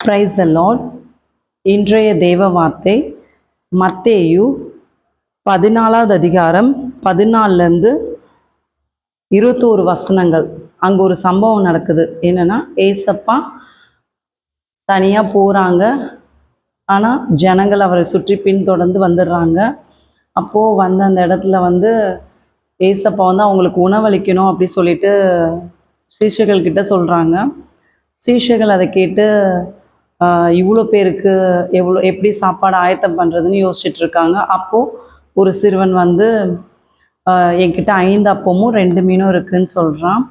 Praise the Lord இன்றைய தேவ வார்த்தை மத்தேயு பதினாலாவது அதிகாரம் பதினாலிருந்து இருபத்தோரு வசனங்கள். அங்கே ஒரு சம்பவம் நடக்குது. என்னென்னா ஏசப்பா தனியாக போகிறாங்க ஆனால் ஜனங்கள் அவரை சுற்றி பின்தொடர்ந்து வந்துடுறாங்க. அப்போது வந்து அந்த இடத்துல வந்து ஏசப்பா வந்து அவங்களுக்கு உணவளிக்கணும் அப்படி சொல்லிட்டு சீஷர்கள்கிட்ட சொல்கிறாங்க சீஷர்கள் அதை கேட்டு இவ்வளோ பேருக்கு எவ்வளோ எப்படி சாப்பாடு ஆயத்தம் பண்ணுறதுன்னு யோசிச்சுட்டு இருக்காங்க அப்போது ஒரு சிறுவன் வந்து என்கிட்ட ஐந்து அப்பமும் ரெண்டு மீனும் இருக்குதுன்னு சொல்கிறான்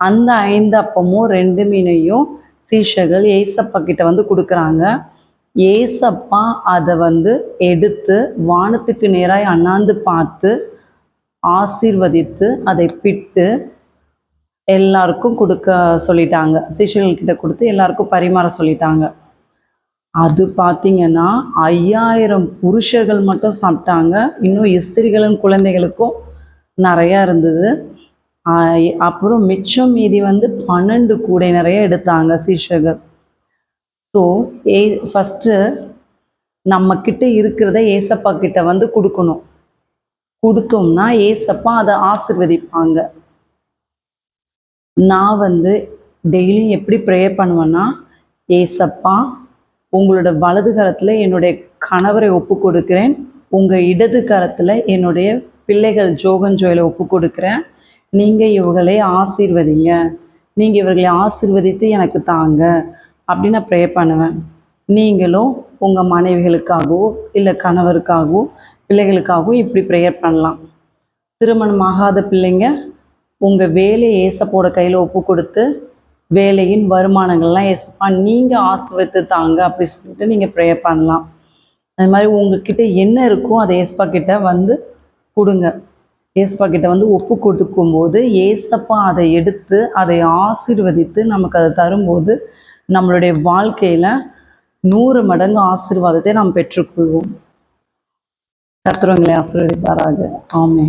அந்த ஐந்து அப்பமும் ரெண்டு மீனையும் சீஷர்கள் ஏசப்பா கிட்ட வந்து கொடுக்குறாங்க. ஏசப்பா அதை வந்து எடுத்து வானத்துக்கு நேராய் அண்ணாந்து பார்த்து ஆசீர்வதித்து அதை பிட்டு எல்லாருக்கும் கொடுக்க சொல்லிட்டாங்க. சிஷியர்கள்கிட்ட கொடுத்து எல்லாருக்கும் பரிமாற சொல்லிட்டாங்க. அது பார்த்தீங்கன்னா ஐயாயிரம் புருஷர்கள் மட்டும் சாப்பிட்டாங்க. இன்னும் இஸ்திரிகளும் குழந்தைகளுக்கும் நிறையா இருந்தது. அப்புறம் மிச்சம் மீதி வந்து பன்னெண்டு கூடை நிறைய எடுத்தாங்க சீஷர்கள். ஸோ ஏ ஃபஸ்ட்டு நம்மக்கிட்ட இருக்கிறத ஏசப்பா கிட்ட வந்து கொடுக்கணும். கொடுத்தோம்னா ஏசப்பா அதை ஆசிர்வதிப்பாங்க. நான் வந்து டெய்லியும் எப்படி ப்ரேயர் பண்ணுவேன்னா ஏசப்பா உங்களோட வலது கரத்தில் என்னுடைய கணவரை ஒப்பு கொடுக்கிறேன். உங்கள் இடது கரத்தில் என்னுடைய பிள்ளைகள் ஜோகன் ஜோயிலை ஒப்பு கொடுக்குறேன். நீங்கள் இவர்களை ஆசீர்வதிங்க. நீங்கள் இவர்களை ஆசீர்வதித்து எனக்கு தாங்க. அப்படின்னு நான் ப்ரேயர் பண்ணுவேன். நீங்களும் உங்கள் மனைவிகளுக்காகவோ இல்லை கணவருக்காகவோ பிள்ளைகளுக்காகவோ இப்படி ப்ரேயர் பண்ணலாம். திருமணம் ஆகாத பிள்ளைங்க உங்கள் வேலையை ஏசப்போட கையில் ஒப்பு கொடுத்து வேலையின் வருமானங்கள்லாம் ஏசப்பா நீங்கள் ஆசிர்வதித்து தாங்க அப்படி சொல்லிட்டு நீங்கள் ப்ரேயர் பண்ணலாம். அது மாதிரி உங்ககிட்ட என்ன இருக்கோ அதை ஏசப்பா கிட்ட வந்து கொடுங்க. ஏசப்பா கிட்ட வந்து ஒப்பு கொடுக்கும்போது ஏசப்பா அதை எடுத்து அதை ஆசீர்வதித்து நமக்கு அதை தரும்போது நம்மளுடைய வாழ்க்கையில் நூறு மடங்கு ஆசீர்வாதத்தை நாம் பெற்றுக்கொள்வோம். கத்துறவங்களை ஆசீர்வதிப்பாராக. ஆமே